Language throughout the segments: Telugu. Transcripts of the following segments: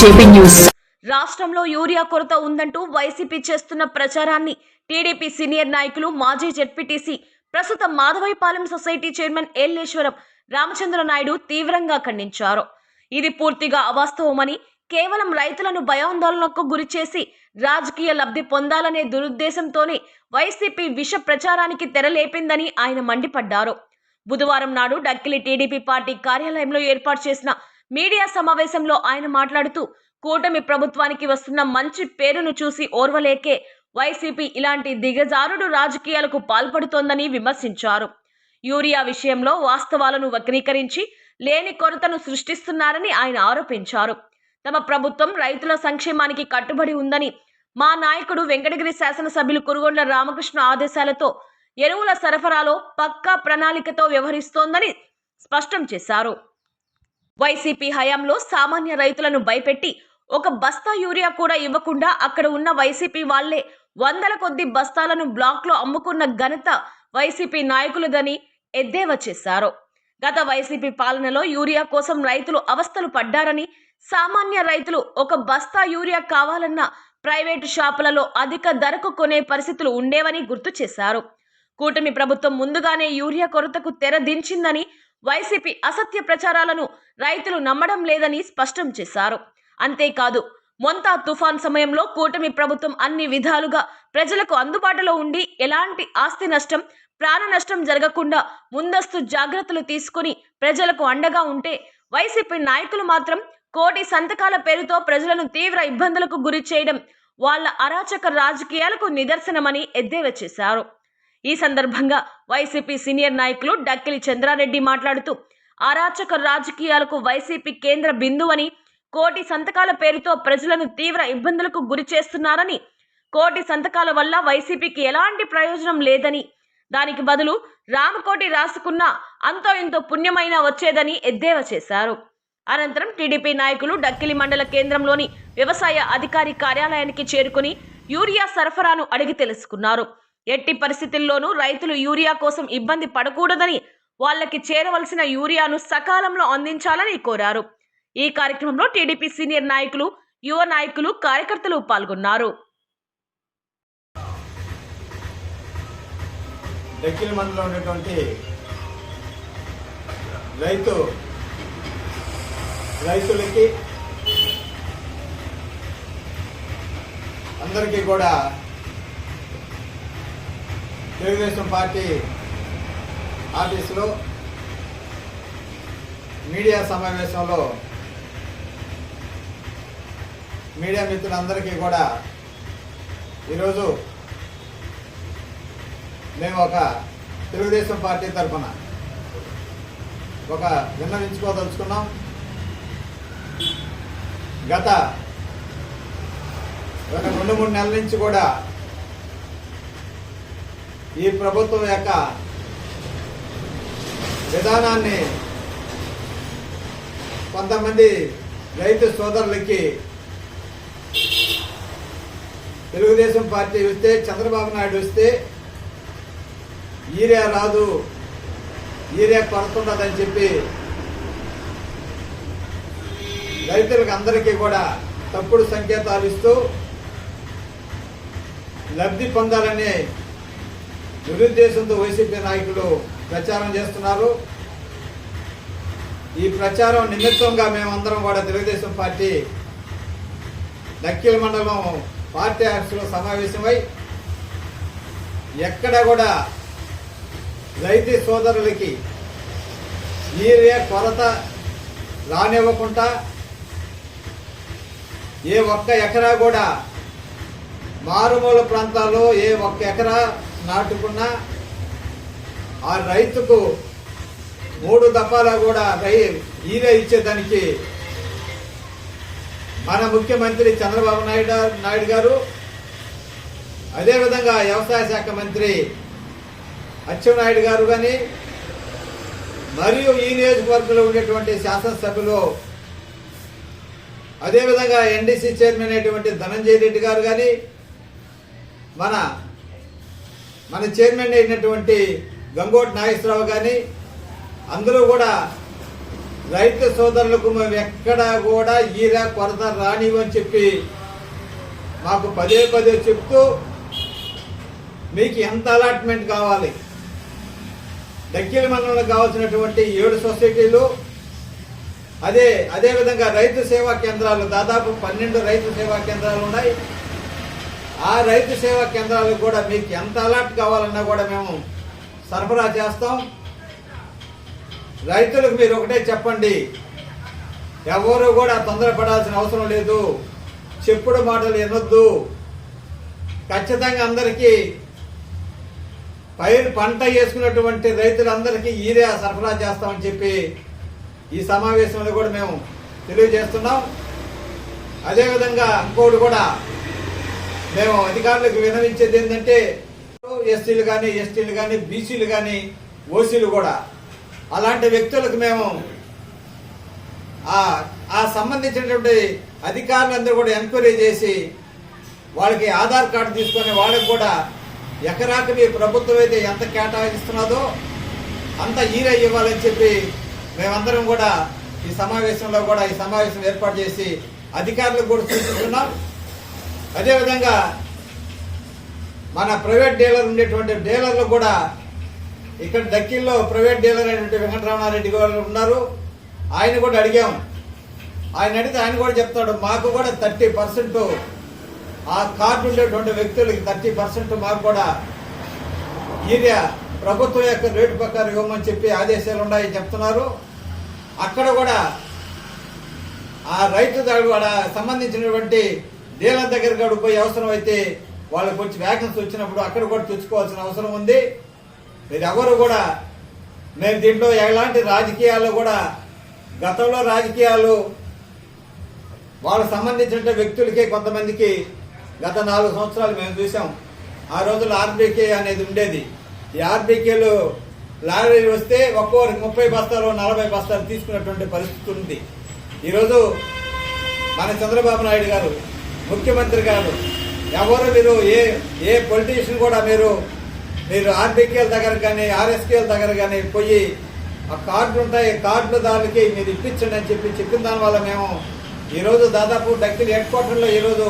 JP news. రాష్ట్రంలో యూరియా కొరత ఉందంటూ వైసీపీ చేస్తున్న ప్రచారాన్ని టీడీపీ సీనియర్ నాయకులు మాజీ జెడ్పీటీసీ ప్రస్తుత మాధవైపాలెం సొసైటీ చైర్మన్ ఎల్లేశ్వరం రామచంద్ర నాయుడు తీవ్రంగా ఖండించారు. ఇది పూర్తిగా అవాస్తవమని కేవలం రైతులను భయాందోళనకు గురిచేసి రాజకీయ లబ్ధి పొందాలనే దురుద్దేశంతోనే వైసీపీ విష ప్రచారానికి తెరలేపిందని ఆయన మండిపడ్డారు. బుధవారం నాడు డక్కిలి టీడీపీ పార్టీ కార్యాలయంలో ఏర్పాటు చేసిన మీడియా సమావేశంలో ఆయన మాట్లాడుతూ కూటమి ప్రభుత్వానికి వస్తున్న మంచి పేరును చూసి ఓర్వలేకే వైసీపీ ఇలాంటి దిగజారుడు రాజకీయాలకు పాల్పడుతోందని విమర్శించారు. యూరియా విషయంలో వాస్తవాలను వక్రీకరించి లేని కొరతను సృష్టిస్తున్నారని ఆయన ఆరోపించారు. తమ ప్రభుత్వం రైతుల సంక్షేమానికి కట్టుబడి ఉందని మా నాయకుడు వెంకటగిరి శాసనసభ్యులు కురుగొండ రామకృష్ణ ఆదేశాలతో ఎరువుల సరఫరాలో పక్కా ప్రణాళికతో వ్యవహరిస్తోందని స్పష్టం చేశారు. వైసీపీ హయాంలో సామాన్య రైతులను భయపెట్టి ఒక బస్తా యూరియా కూడా ఇవ్వకుండా అక్కడ ఉన్న వైసీపీ వాళ్ళే వందల కొద్ది బస్తాలను బ్లాక్లో అమ్ముకున్న ఘనత వైసీపీ నాయకులదని ఎద్దేవా చేశారు. గత వైసీపీ పాలనలో యూరియా కోసం రైతులు అవస్థలు పడ్డారని సామాన్య రైతులు ఒక బస్తా యూరియా కావాలన్న ప్రైవేటు షాపులలో అధిక ధరకు కొనే పరిస్థితులు ఉండేవని గుర్తు చేశారు. కూటమి ప్రభుత్వం ముందుగానే యూరియా కొరతకు తెరదించిందని వైసీపీ అసత్య ప్రచారాలను రైతులు నమ్మడం లేదని స్పష్టం చేశారు. అంతేకాదు మొంతా తుఫాన్ సమయంలో కూటమి ప్రభుత్వం అన్ని విధాలుగా ప్రజలకు అందుబాటులో ఉండి ఎలాంటి ఆస్తి నష్టం ప్రాణ నష్టం జరగకుండా ముందస్తు జాగ్రత్తలు తీసుకుని ప్రజలకు అండగా ఉంటే వైసీపీ నాయకులు మాత్రం కోటి సంతకాల పేరుతో ప్రజలను తీవ్ర ఇబ్బందులకు గురి చేయడం వాళ్ళ అరాచక రాజకీయాలకు నిదర్శనమని ఎద్దేవా చేశారు. ఈ సందర్భంగా వైసీపీ సీనియర్ నాయకులు డక్కిలి చంద్రారెడ్డి మాట్లాడుతూ అరాచక రాజకీయాలకు వైసీపీ కేంద్ర బిందువని కోటి సంతకాల పేరుతో ప్రజలను తీవ్ర ఇబ్బందులకు గురి చేస్తున్నారని కోటి సంతకాల వల్ల వైసీపీకి ఎలాంటి ప్రయోజనం లేదని దానికి బదులు రామకోటి రాసుకున్న అంతో ఇంతో పుణ్యమైన వచ్చేదని ఎద్దేవా చేశారు. అనంతరం టీడీపీ నాయకులు డక్కిలి మండల కేంద్రంలోని వ్యవసాయ అధికారి కార్యాలయానికి చేరుకుని యూరియా సరఫరాను అడిగి తెలుసుకున్నారు. ఎట్టి పరిస్థితుల్లోనూ రైతులు యూరియా కోసం ఇబ్బంది పడకూడదని వాళ్ళకి చేరవలసిన యూరియాను సకాలంలో అందించాలని కోరారు. ఈ కార్యక్రమంలో టీడీపీ సీనియర్ నాయకులు యువ నాయకులు కార్యకర్తలు పాల్గొన్నారు. ఉన్నటువంటి రైతు రైతులకి అందరికీ కూడా తెలుగుదేశం పార్టీ ఆఫీసులో మీడియా సమావేశంలో మీడియా మిత్రులందరికీ కూడా ఈరోజు మేము ఒక తెలుగుదేశం పార్టీ తరఫున ఒక విన్నవించుకోదలుచుకున్నాం. గత ఒక రెండు మూడు నెలల నుంచి కూడా ఈ ప్రభుత్వం యొక్క విధానాన్ని కొంతమంది రైతు సోదరులకి తెలుగుదేశం పార్టీ వస్తే చంద్రబాబు నాయుడు వస్తే ఈరే రాదు ఈరే పడుతుండదని చెప్పి రైతులకు అందరికీ కూడా తప్పుడు సంకేతాలు ఇస్తూ లబ్ధి పొందాలనే నిరుద్దేశంతో వైసీపీ నాయకులు ప్రచారం చేస్తున్నారు. ఈ ప్రచారం నిమిత్తంగా మేమందరం కూడా తెలుగుదేశం పార్టీ దక్కిల మండలం పార్టీ ఆఫీసులో సమావేశమై ఎక్కడ కూడా రైతు సోదరులకి నీరే కొరత రానివ్వకుండా ఏ ఒక్క ఎకరా కూడా మారుమూల ప్రాంతాల్లో ఏ ఒక్క ఎకరా నాటుకున్న ఆ రైతుకు మూడు దఫాల కూడా రై ఈరే ఇచ్చేదానికి మన ముఖ్యమంత్రి చంద్రబాబు నాయుడు నాయుడు గారు అదేవిధంగా వ్యవసాయ శాఖ మంత్రి అచ్చెన్నాయుడు గారు కానీ మరియు ఈ నియోజకవర్గంలో ఉండేటువంటి శాసనసభ్యులు అదేవిధంగా ఎన్డీసీ చైర్మన్ అయినటువంటి ధనంజయ రెడ్డి గారు కానీ మన మన చైర్మన్ అయినటువంటి గంగోటి నాగేశ్వరరావు కానీ అందరూ కూడా రైతు సోదరులకు మేము ఎక్కడా కూడా ఈరా కొరత రానివని చెప్పి మాకు పదే పదే చెప్తూ మీకు ఎంత అలాట్మెంట్ కావాలి? దక్కిల మండలంలో కావాల్సినటువంటి ఏడు సొసైటీలు అదే అదే విధంగా రైతు సేవా కేంద్రాలు దాదాపు పన్నెండు రైతు సేవా కేంద్రాలు ఉన్నాయి. ఆ రైతు సేవా కేంద్రాలకు కూడా మీకు ఎంత అలర్ట్ కావాలన్నా కూడా మేము సరఫరా చేస్తాం. రైతులకు మీరు ఒకటే చెప్పండి. ఎవరు కూడా తొందరపడాల్సిన అవసరం లేదు. చెప్పుడు మాటలు వినొద్దు. ఖచ్చితంగా అందరికీ పైరు పంట వేసుకున్నటువంటి రైతులందరికీ ఈరే సరఫరా చేస్తామని చెప్పి ఈ సమావేశంలో కూడా మేము తెలియజేస్తున్నాం. అదేవిధంగా ఇంకోటి కూడా మేము అధికారులకు వినవించేది ఏంటంటే ఎస్టీలు కానీ ఎస్టీలు కానీ బీసీలు కానీ ఓసీలు కూడా. అలాంటి వ్యక్తులకు మేము ఆ ఆ సంబంధించినటువంటి అధికారులందరూ కూడా ఎంక్వైరీ చేసి వాళ్ళకి ఆధార్ కార్డు తీసుకొని వాళ్ళకి కూడా ఎకరాకి మీ ప్రభుత్వం అయితే ఎంత కేటాయిస్తున్నదో అంత ఈర ఇవ్వాలని చెప్పి మేమందరం కూడా ఈ సమావేశంలో కూడా ఈ సమావేశం ఏర్పాటు చేసి అధికారులకు కూడా సూచిస్తున్నాం. అదేవిధంగా మన ప్రైవేట్ డీలర్ ఉండేటువంటి డీలర్లు కూడా ఇక్కడ దక్కిల్లో ప్రైవేట్ డీలర్ అయినటువంటి వెంకటరమణారెడ్డి గారు ఉన్నారు. ఆయన కూడా అడిగాం. ఆయన అడిగితే ఆయన కూడా చెప్తాడు మాకు కూడా థర్టీ పర్సెంట్ ఆ కార్డు ఉండేటువంటి వ్యక్తులకి థర్టీ పర్సెంట్ మాకు కూడా ఏరియా ప్రభుత్వం యొక్క రేటు ప్రకారం ఇవ్వమని చెప్పి ఆదేశాలు ఉన్నాయి చెప్తున్నారు. అక్కడ కూడా ఆ రైతు సంబంధించినటువంటి డీలర్ దగ్గర కూడా పోయి అవసరం అయితే వాళ్ళకి వచ్చి వ్యాకెన్సీ వచ్చినప్పుడు అక్కడ కూడా తెచ్చుకోవాల్సిన అవసరం ఉంది. మీరు ఎవరు కూడా మేము దీంట్లో ఎలాంటి రాజకీయాల్లో కూడా గతంలో రాజకీయాలు వాళ్ళకు సంబంధించిన వ్యక్తులకి కొంతమందికి గత నాలుగు సంవత్సరాలు మేము చూసాం ఆ రోజుల్లో ఆర్బీకే అనేది ఉండేది. ఈ ఆర్బీకేలు లారీలు వస్తే ఒక్కొక్కరికి ముప్పై బస్తాలు నలభై బస్తాలు తీసుకున్నటువంటి పరిస్థితి ఉంది. ఈరోజు మన చంద్రబాబు నాయుడు గారు ముఖ్యమంత్రి గారు ఎవరు మీరు ఏ ఏ పొలిటీషియన్ కూడా మీరు మీరు ఆర్బీకేల దగ్గర కానీ ఆర్ఎస్కేల దగ్గర కానీ పోయి ఆ కార్డులు ఉంటాయి కార్డులు దానికి మీరు ఇప్పించండి అని చెప్పి చెప్పిన దాని వల్ల మేము ఈరోజు దాదాపు డక్కిల్ హెడ్ క్వార్టర్లో ఈరోజు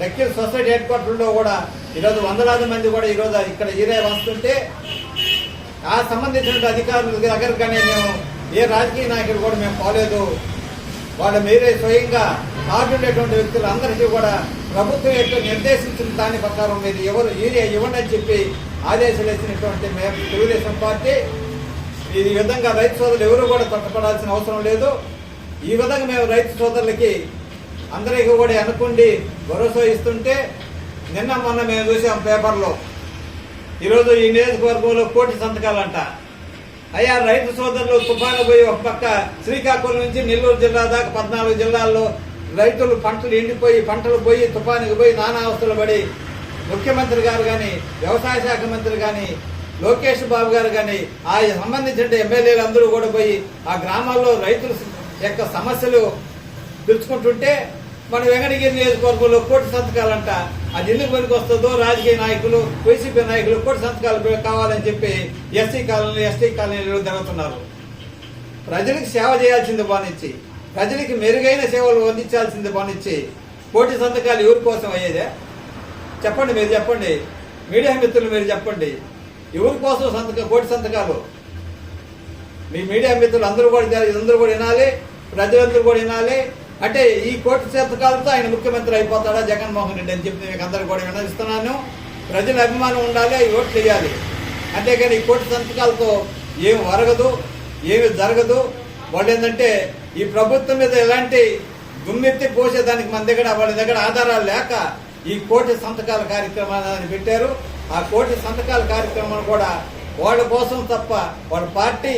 డక్కిల్ సొసైటీ హెడ్ క్వార్టర్లో కూడా ఈరోజు వందలాది మంది కూడా ఈరోజు ఇక్కడ ఈరే వస్తుంటే ఆ సంబంధించిన అధికారుల దగ్గర కానీ మేము ఏ రాజకీయ నాయకుడు కూడా మేము పోలేదు. వాళ్ళు మీరే స్వయంగా కార్డు ఉండేటువంటి వ్యక్తులు అందరికీ కూడా ప్రభుత్వం యొక్క నిర్దేశించిన దాని ప్రకారం మీరు ఎవరు ఏరియా ఇవ్వండి అని చెప్పి ఆదేశాలు ఇచ్చినటువంటి మేము తెలుగుదేశం పార్టీ. ఈ విధంగా రైతు సోదరులు ఎవరు కూడా తొట్టపడాల్సిన అవసరం లేదు. ఈ విధంగా మేము రైతు సోదరులకి అందరికీ కూడా అనుకుండి భరోసా ఇస్తుంటే నిన్న మొన్న మేము చూసాం పేపర్లో. ఈరోజు ఈ నియోజకవర్గంలో కోటి సంతకాలంట. అయ్యా రైతు సోదరులు తుఫాను పోయి ఒక పక్క శ్రీకాకుళం నుంచి నెల్లూరు జిల్లా దాకా పద్నాలుగు జిల్లాల్లో రైతులు పంటలు ఎండిపోయి పంటలు పోయి తుఫానికి పోయి నానా అవస్థలు పడి ముఖ్యమంత్రి గారు కానీ వ్యవసాయ శాఖ మంత్రి కానీ లోకేష్ బాబు గారు కానీ ఆ సంబంధించిన ఎమ్మెల్యేలు అందరూ కూడా పోయి ఆ గ్రామాల్లో రైతుల యొక్క సమస్యలు తెలుసుకుంటుంటే మన వెంకటగిరి నియోజకవర్గంలో కోటి సంతకాలంట. అది ఎందుకు పనికి వస్తుందో రాజకీయ నాయకులు వైసీపీ నాయకులు కోటి సంతకాలు కావాలని చెప్పి ఎస్సీ కాలనీ ఎస్టీ కాలనీలు జరుగుతున్నారు. ప్రజలకు సేవ చేయాల్సింది బానిచ్చి ప్రజలకి మెరుగైన సేవలు అందించాల్సింది పనిచ్చి కోటి సంతకాలు ఎవరి కోసం అయ్యేదే? చెప్పండి మీరు చెప్పండి. మీడియా మిత్రులు మీరు చెప్పండి. ఎవరి కోసం సంతకం కోటి సంతకాలు? మీ మీడియా మిత్రులు అందరూ కూడా అందరూ కూడా వినాలి. ప్రజలందరూ కూడా వినాలి. అంటే ఈ కోటి సంతకాలతో ఆయన ముఖ్యమంత్రి అయిపోతాడా జగన్మోహన్ రెడ్డి అని చెప్పి మీకు అందరూ కూడా వినదిస్తున్నాను ప్రజల అభిమానం ఉండాలి అవి ఓట్లు చేయాలి అంతేకాని ఈ కోటి సంతకాలతో ఏమి వరగదు ఏమి జరగదు. వాళ్ళు ఏంటంటే ఈ ప్రభుత్వం మీద ఎలాంటి దుమ్మెత్తి పోసేదానికి మన దగ్గర వాళ్ళ దగ్గర ఆధారాలు లేక ఈ కోటి సంతకాల కార్యక్రమాన్ని పెట్టారు. ఆ కోటి సంతకాల కార్యక్రమం కూడా వాళ్ళ కోసం తప్ప వాళ్ళ పార్టీ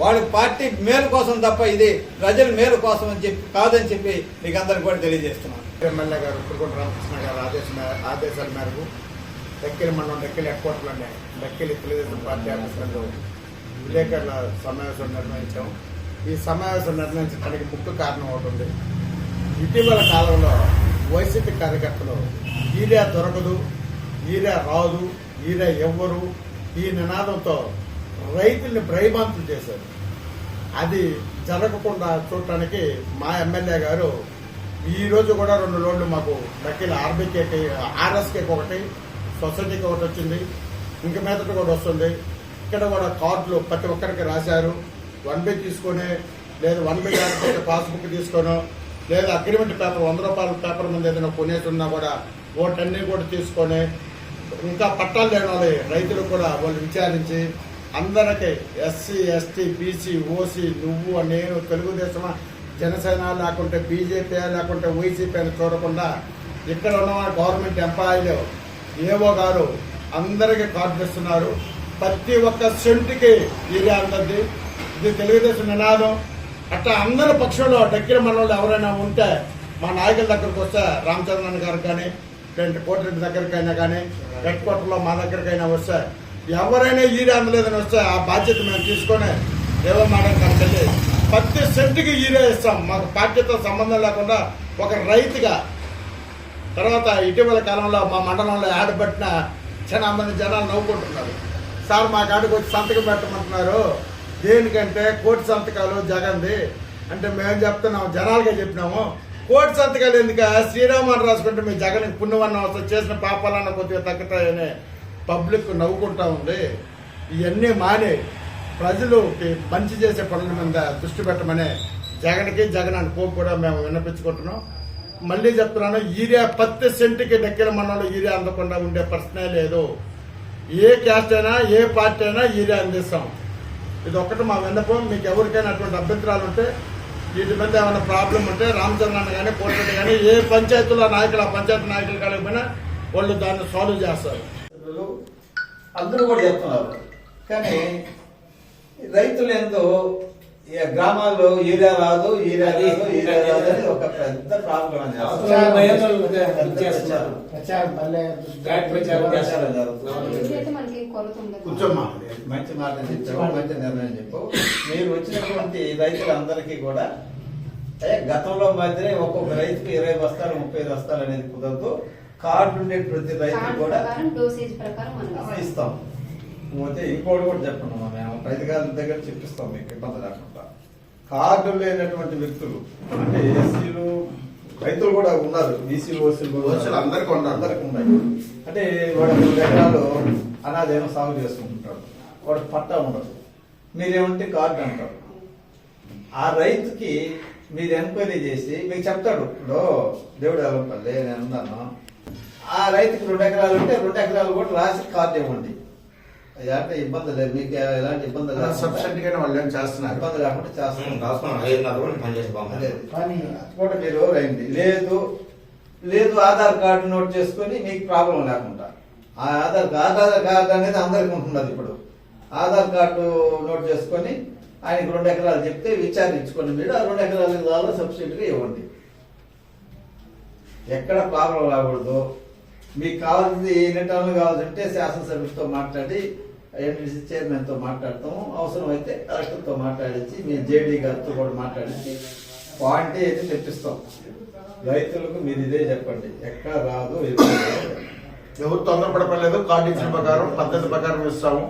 వాళ్ళ పార్టీ మేలు కోసం తప్ప ఇది ప్రజల మేలు కోసం అని చెప్పి కాదని చెప్పి మీకు అందరికి కూడా తెలియజేస్తున్నాను. ఎమ్మెల్యే గారు ఉప్పుడుకుంట రామకృష్ణ గారు ఆదేశం ఆదేశాల మేరకు డక్కిలి మండలం డక్కిలి హెడ్ క్వార్టర్లోనే డక్కిలి తెలుగుదేశం పార్టీ ఆఫీసులలో విలేకరుల సమావేశం నిర్వహించాం. ఈ సమావేశం నిర్ణయించడానికి ముఖ్య కారణం ఒకటి ఉంది. ఇటీవల కాలంలో వైసీపీ కార్యకర్తలు ఈరియా దొరకదు ఈరియా రాదు ఈరియా ఎవ్వరు ఈ నినాదంతో రైతుల్ని భయభాంతులు చేశారు. అది జరగకుండా చూడటానికి మా ఎమ్మెల్యే గారు ఈరోజు కూడా రెండు లోన్లు మాకు డక్కీల ఆర్బీకేకి ఆర్ఎస్కేకి ఒకటి సొసైటీకి ఒకటి వచ్చింది. ఇంక మీదట కూడా వస్తుంది. ఇక్కడ కూడా కార్డులు ప్రతి ఒక్కరికి రాశారు. వన్ బై తీసుకొని లేదు వన్ బై లేకపోతే పాస్బుక్ తీసుకోను లేదా అగ్రిమెంట్ పేపర్ వంద రూపాయల పేపర్ మీద ఏదైనా కొనేసున్నా కూడా ఓటన్నీ కూడా తీసుకొని ఇంకా పట్టాలు లేని వాళ్ళు రైతులు కూడా వాళ్ళు విచారించి అందరికీ ఎస్సీ ఎస్టీ బీసీ ఓసీ నువ్వు నేను తెలుగుదేశమా జనసేన లేకుంటే బీజేపీ లేకుంటే వైసీపీ అని చూడకుండా ఇక్కడ ఉన్న గవర్నమెంట్ ఎంప్లాయీలు ఏవో గారు అందరికీ కార్డు ఇస్తున్నారు ప్రతి ఒక్క సెంటుకి ఏరియా ఉంటుంది ఇది తెలుగుదేశం నినాదం. అట్లా అందరి పక్షంలో దగ్గర మనలో ఎవరైనా ఉంటే మా నాయకుల దగ్గరకు వస్తే రామచంద్రన్ గారికి కానీ లేదంటే కోటిరెడ్డి దగ్గరికైనా కానీ హెడ్ క్వార్టర్లో మా దగ్గరికైనా వస్తే ఎవరైనా ఈడే అందలేదని వస్తే ఆ బాధ్యత మేము తీసుకొని ఏవో ప్రతి సెంటుకి ఈడే ఇస్తాం. మాకు పార్టీతో సంబంధం లేకుండా ఒక రైతుగా తర్వాత ఇటీవల కాలంలో మా మండలంలో ఆడబట్టిన చాలా మంది జనాలు నవ్వుకుంటున్నారు. సార్ మా కాడికి వచ్చి సంతకం పెట్టమంటున్నారు. దేనికంటే కోటి సంతకాలు జగన్ది అంటే మేము చెప్తున్నాము జనాలుగా చెప్పినాము. కోటి సంతకాలు ఎందుక? శ్రీరామని రాసుకుంటే మీ జగన్ పుణ్యవన్న వస్తుంది చేసిన పాపాలన్న కొద్దిగా తగ్గుతాయని పబ్లిక్ నవ్వుకుంటా ఉంది. ఇవన్నీ మాని ప్రజలు మంచి చేసే పనుల మీద దృష్టి పెట్టమని జగన్కి జగన్ అని కోపు కూడా మేము విన్నపించుకుంటున్నాం. మళ్ళీ చెప్తున్నాను ఈరియా పత్తి సెంటుకి డెక్కిల మనలో ఈరియా అందకుండా ఉండే ప్రశ్నే లేదు. ఏ క్యాస్ట్ అయినా ఏ పార్టీ అయినా ఈరియా అందిస్తాం. ఇది ఒక్కటి మా విన్నపం. మీకు ఎవరికైనా అటువంటి అభ్యంతరాలు ఉంటే వీటి మీద ఏమైనా ప్రాబ్లం ఉంటే రామచంద్రన్ కానీ కోటరెడ్డి కానీ ఏ పంచాయతీలో నాయకులు ఆ పంచాయతీ నాయకులు కలిగిపోయినా వాళ్ళు దాన్ని సాల్వ్ చేస్తారు. అందరూ కూడా చెప్తున్నారు. కానీ రైతులు ఎంతో గ్రామాల్లో ఈరా రాదు ఈరా రాదు ఈరా రాదు అని ఒక పెద్ద ప్రాబ్లం అని కూర్చోమ్మా మంచి మాట చెప్పావు మంచి నిర్ణయం చెప్పు మీరు వచ్చినటువంటి రైతులందరికీ కూడా గతంలో మాదిరే ఒక్కొక్క రైతుకి ఇరవై బస్తాలు ముప్పై బస్తాలు అనేది కుదరదు. కార్డు ఉండే ప్రతి రైతు కూడా ఇస్తాం. ఇస్తాం. పోతే ఇంకోటి కూడా చెప్పండి మేము రైతు గారి దగ్గర చెప్పిస్తాం మీకు ఇబ్బంది లేకుండా. కార్డు లేనటువంటి వ్యక్తులు అంటే ఎస్సీలు రైతులు కూడా ఉన్నారు బీసీలు ఓసీలు. ఓసీలు అందరికీ ఉన్నారు. అందరికీ ఉన్నాయి. అంటే వాడు ఎకరాలు అనాదేమో సాగు చేసుకుంటుంటాడు. వాడు పట్టా ఉండదు. మీరేమంటే కార్డు అంటారు. ఆ రైతుకి మీరు ఎంక్వైరీ చేసి మీకు చెప్తాడు ఇప్పుడు దేవుడు ఎవరిపల్లి నేను ఉన్నాను ఆ రైతుకి రెండు ఎకరాలు ఉంటే రెండు ఎకరాలు కూడా రాసి కార్డు ఇవ్వండి. అంటే ఇబ్బంది లేదు. మీకు ఎలాంటి ఇబ్బంది లేకుండా- సబ్సిడీ గానే వాళ్ళు ఏం చేస్తున్నారు? ఇబ్బంది లేకుండా చేస్తాం రాసుకున్నాం ఐదున్నర రోజులు పనిచేసి అదే. బాగుంది కానీ అది కూడా మీరు రండి లేదు. లేదు ఆధార్ కార్డు నోట్ చేసుకొని మీకు ప్రాబ్లం లేకుండా. ఆ ఆధార్ ఆధార్ కార్డు అనేది అందరికి ఉంటున్నది ఇప్పుడు. ఆధార్ కార్డు నోట్ చేసుకొని ఆయనకి రెండు ఎకరాలు చెప్తే విచారించుకొని మీరు ఆ రెండు ఎకరాల ద్వారా సబ్సిడీగా ఇవ్వండి. ఎక్కడ ప్రాబ్లం రాకూడదు. మీకు కావాల్సింది ఎన్ని టన్నులు కావాలంటే శాసనసభ్యులతో మాట్లాడి ఎంపీసీ చైర్మన్తో మాట్లాడతాము. అవసరమైతే కలెక్టర్తో మాట్లాడించి మీ జేడీ గారితో కూడా మాట్లాడించి క్వాంటిటీ అయితే తెప్పిస్తాం. రైతులకు మీరు ఇదే చెప్పండి. ఎక్కడ రాదు. ఎవరు తొందరపడలేదు కార్డు ఇచ్చిన ప్రకారం పద్ధతి ప్రకారం ఇస్తాము.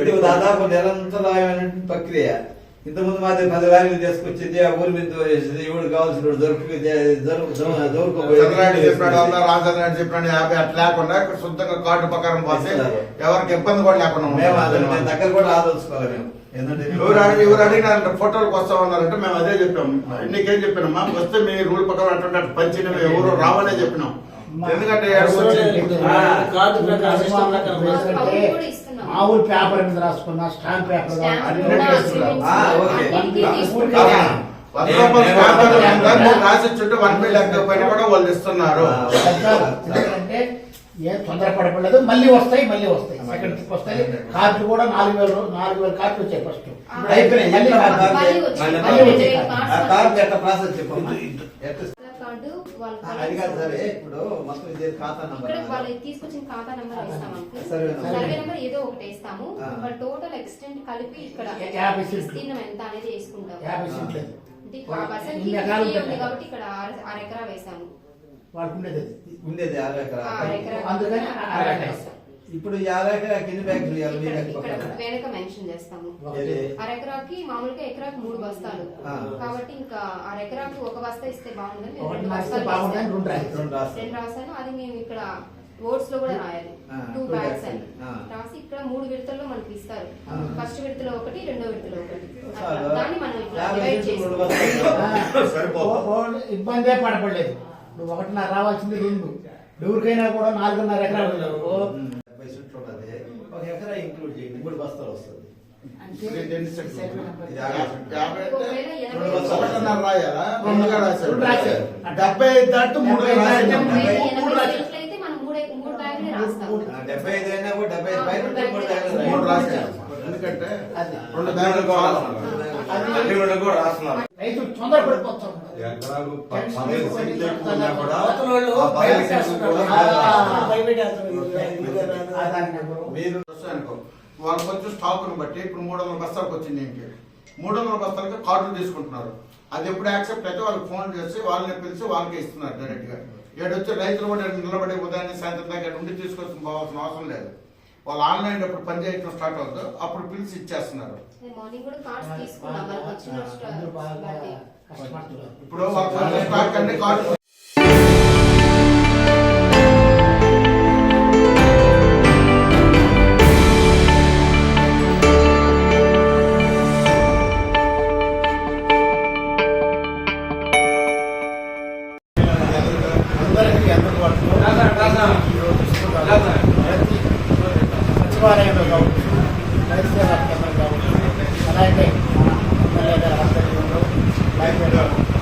ఇది దాదాపు నిరంతరమైన ప్రక్రియ. ఇంతకుముందు మాది పది లారీలు తీసుకొచ్చింది ఆ ఊరి మీద వేసింది ఎవడు కావాల్సిన దొరికి రాజధాని చెప్పాడు యాభై అట్లా లేకుండా ఇక్కడ శుద్ధంగా కార్డు ప్రకారం పోతే. ఎవరికి ఇబ్బంది కూడా లేకుండా మేము అది ఉంటుంది. మేము దగ్గర కూడా ఆలోచుకోవాలి మేము. ఎందుకంటే ఎవరు అడిగి- ఎవరు అడిగినారంటే ఫోటోలకు వస్తా ఉన్నారంటే మేము అదే చెప్పాం. నీకేం చెప్పినామా? వస్తే మీ రూల్ ప్రకారం అటువంటి అటు పంచిన ఎవరు రావనే చెప్పినాం. ఎందుకంటే మామూలు పేపర్ మీద రాసుకున్నా స్టాంప్ పేపర్ చుట్టూ వన్ కూడా వాళ్ళు ఇస్తున్నారు. ఎందుకంటే ఏ తొందరపడలేదు మళ్ళీ వస్తాయి మళ్ళీ వస్తాయి. సెకండ్ ట్రిప్ వస్తాయి. కార్డు కూడా నాలుగు వేలు నాలుగు వేల కార్డు వచ్చాయి ఫస్ట్ అయిపోయినాయి. మళ్ళీ ఎట్లా అది కాదు సరే ఇప్పుడు మొత్తం ఇది ఖాతా నంబర్ ఇక్కడ వాళ్ళు తీసుకొచ్చిన ఖాతా నెంబర్ ఇస్తాం సర్వే నెంబర్. ఏదో ఒకటి ఇస్తాము ఆ. వాళ్ళ టోటల్ ఎక్స్టెంట్ కలిపి ఇక్కడ. విస్తీర్ణం ఎంత అనేది వేసుకుంటాం. కాబట్టి ఇక్కడ ఆరు ఆరు ఎకరా వేసాము వాళ్ళకు ఉండేది. ఉండేది ఎకరా అందుకని ఎకరా. ఇప్పుడు ఎన్ని బ్యాగులు? వెనక మెన్షన్ చేస్తాము? అరెకరాకి మామూలుగా ఎకరాకి మూడు బస్తాలు. కాబట్టి ఇంకా అరెకరాకి ఒక బస్తా ఇస్తే బాగుందని ఒకటి రెండు బస్తాలు. రెండు రాశాను అది మేము ఇక్కడ ఓట్స్లో కూడా రాయాలి. టూ బ్యాగ్స్ అని. రాసి ఇక్కడ మూడు విడతల్లో మనకి ఇస్తారు. ఫస్ట్ విడతలో ఒకటి రెండో విడతలో ఒకటి. దాన్ని మనం డివైడ్ ఇబ్బందే పడపడలేదు. నువ్వు ఒకటిన్నర రావాల్సింది రెండు ఎవరికైనా కూడా నాలుగున్నర ఎకరాలు రాశారు. రెండు రాశారు. డెబ్బై ఐదు దాటి మూడుగా డెబ్బై ఐదు మూడు మూడే మూడు డెబ్బై అయినా కూడా డెబ్బై ఐదు పైన మూడు మూడు. రాశారు. ఎందుకంటే. రెండు బ్యాగులు కావాలి. కూడా. మీరు అనుకో వాళ్ళకి వచ్చి స్టాకును బట్టి ఇప్పుడు మూడు వందల బస్తాలకు వచ్చింది ఇంకే మూడు వందల బస్తాలకి కార్డులు తీసుకుంటున్నారు. అది ఎప్పుడు యాక్సెప్ట్ అయితే వాళ్ళకి ఫోన్ చేసి వాళ్ళని పిలిచి వాళ్ళకి ఇస్తున్నారు డైరెక్ట్గా. ఏడొచ్చి రైతులు కూడా నిలబడి ఉదయాన్నే సాయంత్రం దాకా ఉండి తీసుకొచ్చి పోవాల్సిన అవసరం లేదు. వాళ్ళు ఆన్లైన్ అప్పుడు పని చేయడం స్టార్ట్ అవుతుంది అప్పుడు పిలిచి ఇచ్చేస్తున్నారు. ఇప్పుడు వాళ్ళకి స్టాక్ అన్ని కార్డు Thank you.